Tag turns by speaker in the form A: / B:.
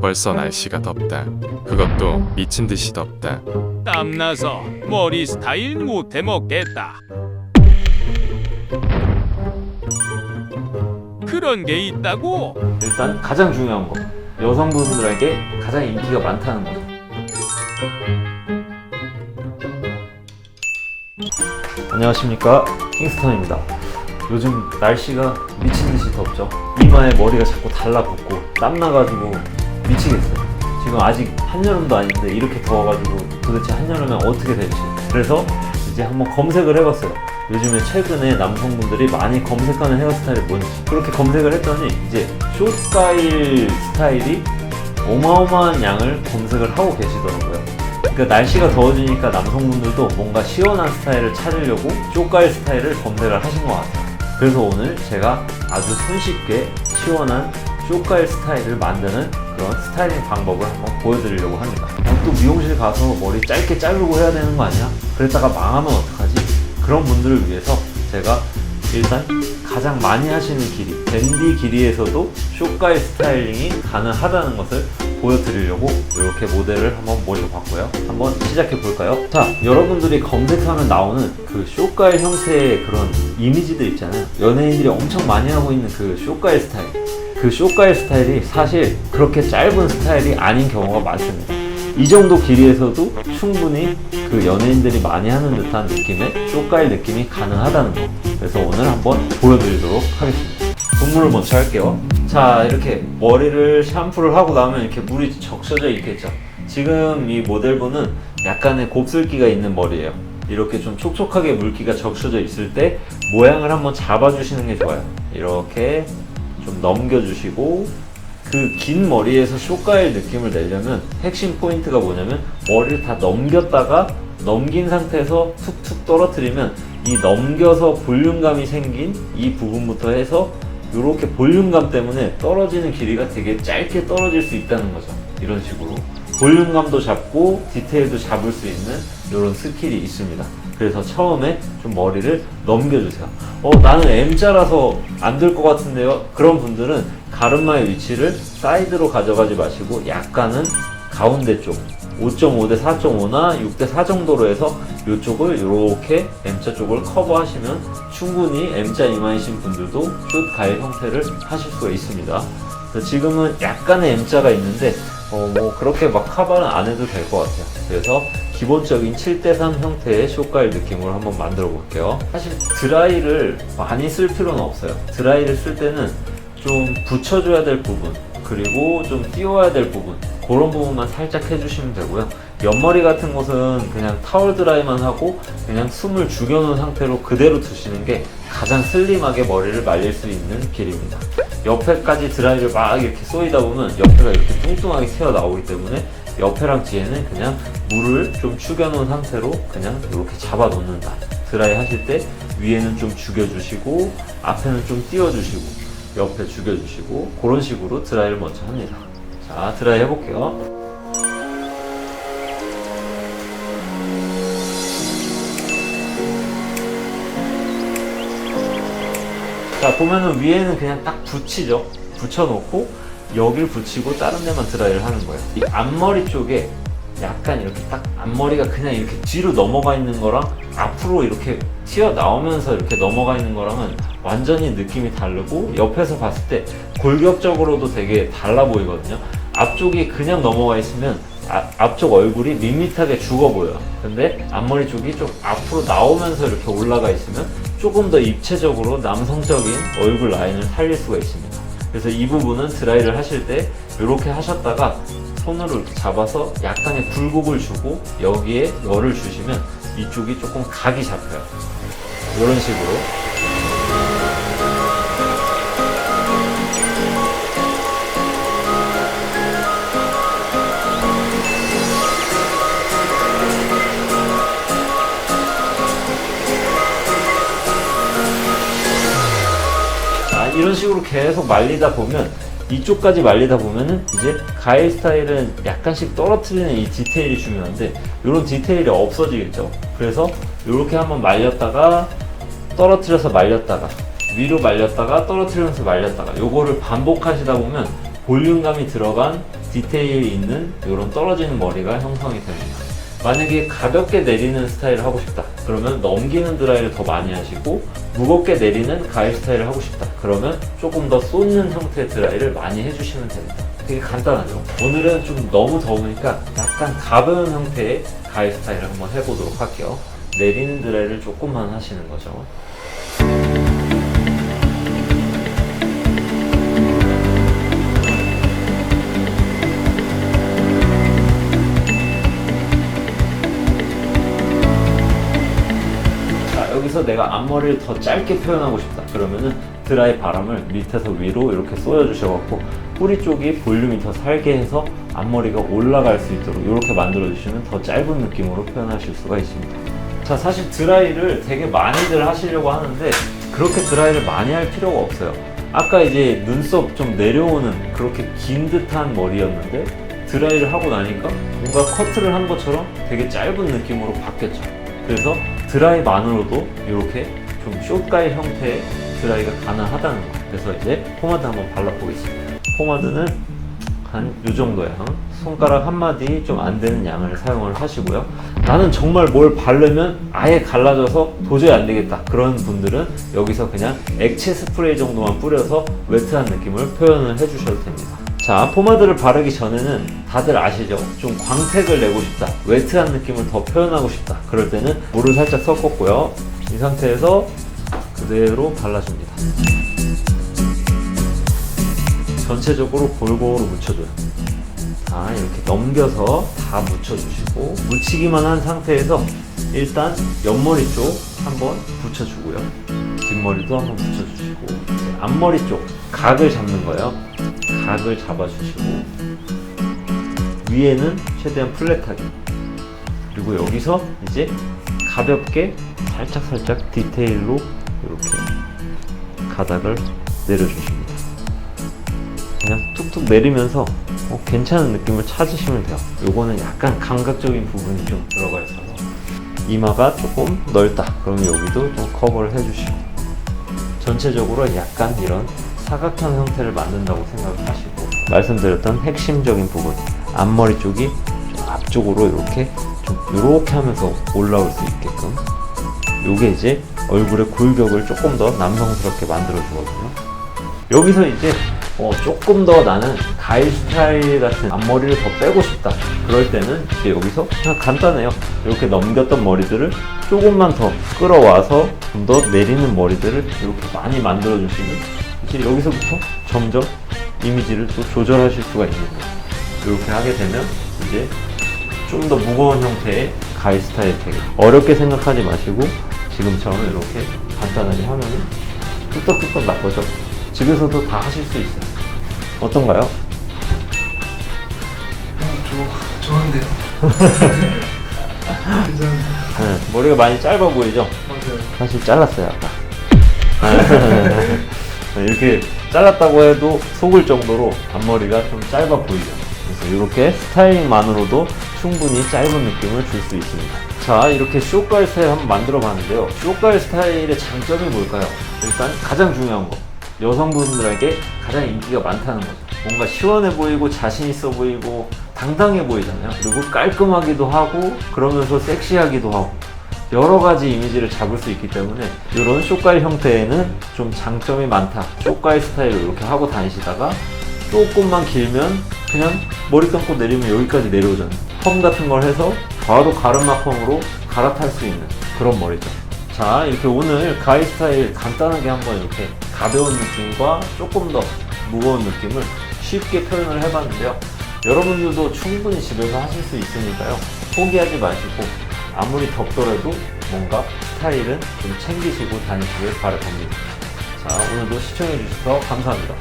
A: 벌써 날씨가 덥다. 그것도 미친 듯이 덥다.
B: 땀나서 머리 스타일 못해 먹겠다. 그런 게 있다고?
C: 일단 가장 중요한 거 여성분들에게 가장 인기가 많다는 거 안녕하십니까 킹스턴입니다 요즘 날씨가 미친 듯이 덥죠 이마에 머리가 자꾸 달라붙고 땀 나가지고 미치겠어요 지금 아직 한여름도 아닌데 이렇게 더워가지고 도대체 한여름에 어떻게 될지 그래서 이제 한번 검색을 해봤어요 요즘에 최근에 남성분들이 많이 검색하는 헤어스타일이 뭔지 그렇게 검색을 했더니 이제 숏가일 스타일이 어마어마한 양을 검색을 하고 계시더라고요. 그러니까 날씨가 더워지니까 남성분들도 뭔가 시원한 스타일을 찾으려고 숏가일 스타일을 검색을 하신 것 같아요. 그래서 오늘 제가 아주 손쉽게 시원한 숏가일 스타일을 만드는 그런 스타일링 방법을 한번 보여드리려고 합니다. 어, 또 미용실 가서 머리 짧게 자르고 해야 되는 거 아니야? 그랬다가 망하면 어떡하지? 그런 분들을 위해서 제가 일단 가장 많이 하시는 길이 댄디 길이에서도 쇼가의 스타일링이 가능하다는 것을 보여드리려고 이렇게 모델을 한번 모셔봤고요 한번 시작해 볼까요? 자 여러분들이 검색하면 나오는 그 쇼가의 형태의 그런 이미지들 있잖아요 연예인들이 엄청 많이 하고 있는 그 쇼가의 스타일 그 쇼가의 스타일이 사실 그렇게 짧은 스타일이 아닌 경우가 많습니다 이 정도 길이에서도 충분히 그 연예인들이 많이 하는 듯한 느낌의 쇼가일 느낌이 가능하다는 거. 그래서 오늘 한번 보여드리도록 하겠습니다. 분무를 먼저 할게요. 자, 이렇게 머리를 샴푸를 하고 나면 이렇게 물이 적셔져 있겠죠. 지금 이 모델분은 약간의 곱슬기가 있는 머리예요. 이렇게 좀 촉촉하게 물기가 적셔져 있을 때 모양을 한번 잡아주시는 게 좋아요. 이렇게 좀 넘겨주시고 그 긴 머리에서 쇼가일 느낌을 내려면 핵심 포인트가 뭐냐면 머리를 다 넘겼다가 넘긴 상태에서 툭툭 떨어뜨리면 이 넘겨서 볼륨감이 생긴 이 부분부터 해서 이렇게 볼륨감 때문에 떨어지는 길이가 되게 짧게 떨어질 수 있다는 거죠. 이런 식으로. 볼륨감도 잡고 디테일도 잡을 수 있는 이런 스킬이 있습니다. 그래서 처음에 좀 머리를 넘겨주세요. 어, 나는 M자라서 안 될 것 같은데요? 그런 분들은 가르마의 위치를 사이드로 가져가지 마시고 약간은 가운데 쪽 5.5 대 4.5나 6 대 4 정도로 해서 이쪽을 이렇게 M자 쪽을 커버하시면 충분히 M자 이마이신 분들도 숏 가일 형태를 하실 수가 있습니다. 지금은 약간의 M자가 있는데 어, 뭐 그렇게 막 커버는 안 해도 될 것 같아요. 그래서 기본적인 7대3 형태의 쇼가일 느낌으로 한번 만들어 볼게요. 사실 드라이를 많이 쓸 필요는 없어요. 드라이를 쓸 때는 좀 붙여줘야 될 부분 그리고 좀 띄워야 될 부분 그런 부분만 살짝 해주시면 되고요. 옆머리 같은 곳은 그냥 타월 드라이만 하고 그냥 숨을 죽여놓은 상태로 그대로 두시는 게 가장 슬림하게 머리를 말릴 수 있는 길입니다. 옆에까지 드라이를 막 이렇게 쏘이다 보면 옆에가 이렇게 뚱뚱하게 튀어나오기 때문에 옆에랑 뒤에는 그냥 물을 좀 죽여놓은 상태로 그냥 이렇게 잡아 놓는다. 드라이 하실 때 위에는 좀 죽여주시고 앞에는 좀 띄워주시고 옆에 죽여주시고 그런 식으로 드라이를 먼저 합니다. 자, 드라이 해볼게요. 자, 보면은 위에는 그냥 딱 붙이죠. 붙여놓고 여길 붙이고 다른 데만 드라이를 하는 거예요. 이 앞머리 쪽에 약간 이렇게 딱 앞머리가 그냥 이렇게 뒤로 넘어가 있는 거랑 앞으로 이렇게 튀어나오면서 이렇게 넘어가 있는 거랑은 완전히 느낌이 다르고 옆에서 봤을 때 골격적으로도 되게 달라 보이거든요. 앞쪽이 그냥 넘어가 있으면 아- 앞쪽 얼굴이 밋밋하게 죽어 보여요. 근데 앞머리 쪽이 좀 앞으로 나오면서 이렇게 올라가 있으면 조금 더 입체적으로 남성적인 얼굴 라인을 살릴 수가 있습니다. 그래서 이 부분은 드라이를 하실 때 이렇게 하셨다가 손으로 이렇게 잡아서 약간의 굴곡을 주고 여기에 열을 주시면 이쪽이 조금 각이 잡혀요. 이런 식으로. 이런 식으로 계속 말리다 보면 이쪽까지 말리다 보면은 이제 가일 스타일은 약간씩 떨어뜨리는 이 디테일이 중요한데 이런 디테일이 없어지겠죠. 그래서 이렇게 한번 말렸다가 떨어뜨려서 말렸다가 위로 말렸다가 떨어뜨리면서 말렸다가 요거를 반복하시다 보면 볼륨감이 들어간 디테일이 있는 이런 떨어지는 머리가 형성이 됩니다. 만약에 가볍게 내리는 스타일을 하고 싶다. 그러면 넘기는 드라이를 더 많이 하시고 무겁게 내리는 가일 스타일을 하고 싶다. 그러면 조금 더 쏟는 형태의 드라이를 많이 해주시면 됩니다. 되게 간단하죠. 오늘은 좀 너무 더우니까 약간 가벼운 형태의 가일 스타일을 한번 해보도록 할게요. 내리는 드라이를 조금만 하시는 거죠. 내가 앞머리를 더 짧게 표현하고 싶다. 그러면은 드라이 바람을 밑에서 위로 이렇게 쏘여주셔갖고 뿌리 쪽이 볼륨이 더 살게 해서 앞머리가 올라갈 수 있도록 이렇게 만들어주시면 더 짧은 느낌으로 표현하실 수가 있습니다. 자, 사실 드라이를 되게 많이들 하시려고 하는데 그렇게 드라이를 많이 할 필요가 없어요. 아까 이제 눈썹 좀 내려오는 그렇게 긴 듯한 머리였는데 드라이를 하고 나니까 뭔가 커트를 한 것처럼 되게 짧은 느낌으로 바뀌었죠. 그래서 드라이만으로도 이렇게 좀 숏가일 형태의 드라이가 가능하다는 거. 그래서 이제 포마드 한번 발라보겠습니다. 포마드는 한 이 정도 양, 손가락 한 마디 좀 안 되는 양을 사용을 하시고요. 나는 정말 뭘 바르면 아예 갈라져서 도저히 안 되겠다. 그런 분들은 여기서 그냥 액체 스프레이 정도만 뿌려서 웨트한 느낌을 표현을 해 주셔도 됩니다. 자, 포마드를 바르기 전에는 다들 아시죠? 좀 광택을 내고 싶다. 웨트한 느낌을 더 표현하고 싶다. 그럴 때는 물을 살짝 섞었고요. 이 상태에서 그대로 발라줍니다. 전체적으로 골고루 묻혀줘요. 자, 이렇게 넘겨서 다 묻혀주시고, 묻히기만 한 상태에서 일단 옆머리 쪽 한번 붙여주고요. 뒷머리도 한번 붙여주시고, 앞머리 쪽 각을 잡는 거예요. 각을 잡아주시고, 위에는 최대한 플랫하게. 그리고 여기서 이제 가볍게 살짝살짝 디테일로 이렇게 가닥을 내려주십니다. 그냥 툭툭 내리면서 어, 괜찮은 느낌을 찾으시면 돼요. 요거는 약간 감각적인 부분이 좀 들어가 있어서 이마가 조금 넓다. 그러면 여기도 좀 커버를 해주시고 전체적으로 약간 이런 사각형 형태를 만든다고 생각을 하시고 말씀드렸던 핵심적인 부분 앞머리 쪽이 좀 앞쪽으로 이렇게 좀 이렇게 하면서 올라올 수 있게끔 요게 이제 얼굴의 골격을 조금 더 남성스럽게 만들어 주거든요. 여기서 이제 어, 조금 더 나는 가일 스타일 같은 앞머리를 더 빼고 싶다. 그럴 때는 이제 여기서 그냥 간단해요. 이렇게 넘겼던 머리들을 조금만 더 끌어와서 좀 더 내리는 머리들을 이렇게 많이 만들어 주시면 이제 여기서부터 점점 이미지를 또 조절하실 수가 있는 거예요. 이렇게 하게 되면 이제 좀 더 무거운 형태의 가일 스타일 되게 어렵게 생각하지 마시고 지금처럼 이렇게 간단하게 하면은 뚝딱뚝딱 나거죠. 집에서도 다 하실 수 있어요. 어떤가요?
D: 어, 좋, 좋은데요? 괜찮아요.
C: 네, 머리가 많이 짧아 보이죠?
D: 맞아요.
C: 사실 잘랐어요 아까. 네, 이렇게 잘랐다고 해도 속을 정도로 앞머리가 좀 짧아 보이죠. 그래서 이렇게 스타일링만으로도 충분히 짧은 느낌을 줄 수 있습니다. 자, 이렇게 쇼가일 스타일 한번 만들어 봤는데요. 쇼가일 스타일의 장점이 뭘까요? 일단 가장 중요한 거. 여성분들에게 가장 인기가 많다는 거죠. 뭔가 시원해 보이고 자신 있어 보이고 당당해 보이잖아요. 그리고 깔끔하기도 하고 그러면서 섹시하기도 하고 여러 가지 이미지를 잡을 수 있기 때문에 이런 쇼가일 형태에는 좀 장점이 많다. 쇼가일 스타일로 이렇게 하고 다니시다가 조금만 길면 그냥 머리 감고 내리면 여기까지 내려오잖아요. 펌 같은 걸 해서 바로 가르마 펌으로 갈아탈 수 있는 그런 머리죠. 자, 이렇게 오늘 가이 스타일 간단하게 한번 이렇게 가벼운 느낌과 조금 더 무거운 느낌을 쉽게 표현을 해봤는데요. 여러분들도 충분히 집에서 하실 수 있으니까요. 포기하지 마시고 아무리 덥더라도 뭔가 스타일은 좀 챙기시고 다니시길 바라봅니다. 자, 오늘도 시청해주셔서 감사합니다.